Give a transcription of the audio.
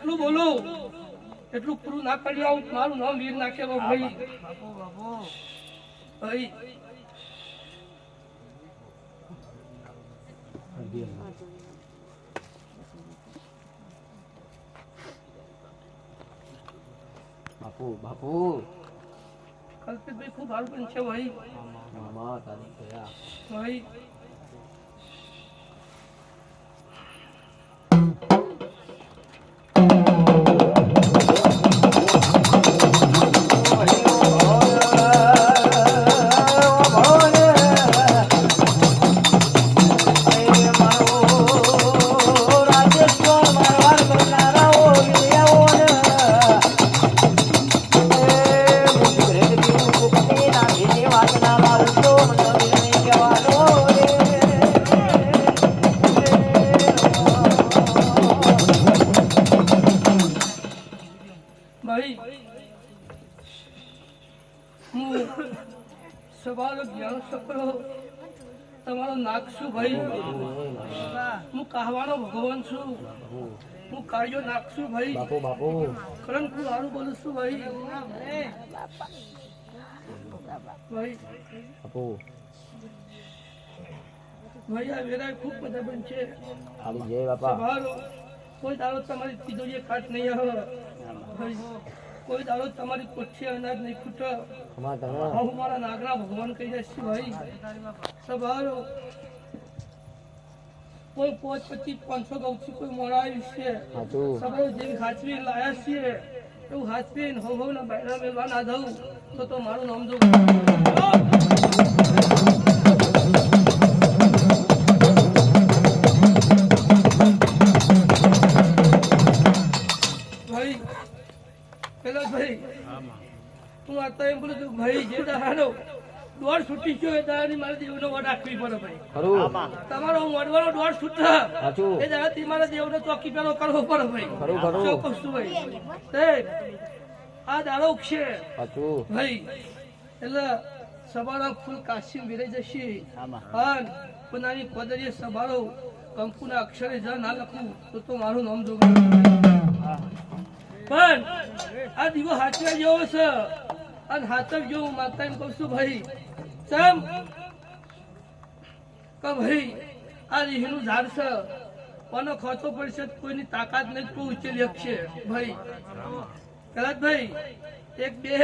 જેટલું બોલું એટલું પૂરું ના કરી આવું મારું નામ વીર નાખે ભાઈ. ભાઈ. બાપુ બાપુ. કલ્પિતભાઈ ખૂબ સારું પણ છે ભાઈ. મામા તારી ગયા ભાઈ ભાઈ હું સવારે જ્ઞાન શકરો તમારો છું ભાઈ? હું કહેવાનો ભગવાન છું. હું કાર્યો નાખશું ભાઈ? કરણ હું સારું બોલું છું ભાઈ. ભાઈ ભાઈ આ વેરાય ખૂબ બધા બનશે કોઈ દાડો તમારી તિજોરીએ કાટ નહીં આવે. કોઈ દાડો તમારી કોઠી અનાજ નહીં ખૂટે. હું મારા નાગરા ભગવાન કહી દઈશ ભાઈ સભારો કોઈ પોચ પચીસ પાંચસો ગૌથી કોઈ મોડાવી છે. સભારો જેવી ખાચવી લાયા છીએ એવું હાચવી હો હવ ના બહેરા મેળવા ના દઉં તો તો મારું નામ જો પેલા ભાઈ હું અત્યારે એમ બોલું છું ભાઈ જે દાડો દોડ છૂટી ગયો એ દાડાની મારે દેવનો વડ રાખવી પડે ભાઈ. ખરું. તમારો મોડવાનો દોડ છૂટે એ દાડાથી મારે દેવનો ચોકી પેલો કરવો પડે ભાઈ. ખરું ખરું. શું કહું છું ભાઈ? આ દાડો છે ભાઈ એટલે સવારો ફૂલ કાશી વિરાઈ જશે. અને પુનાની પદરીએ સવારો કંકુના અક્ષરે જ ના લખું તો તો મારું નામ જોગું પણ આ દીવો હાચવા જેવો છે. અને હાથવ જેવું માતા એમ કહું છું, ભાઈ, ચમ કે ભાઈ, આ રીહનું ઝાડ છે કોનો ખોટો પડશે કોઈની તાકાત નહીં કોઈ ઉચેલી શકશે ભાઈ કલાત ભાઈ એક બે.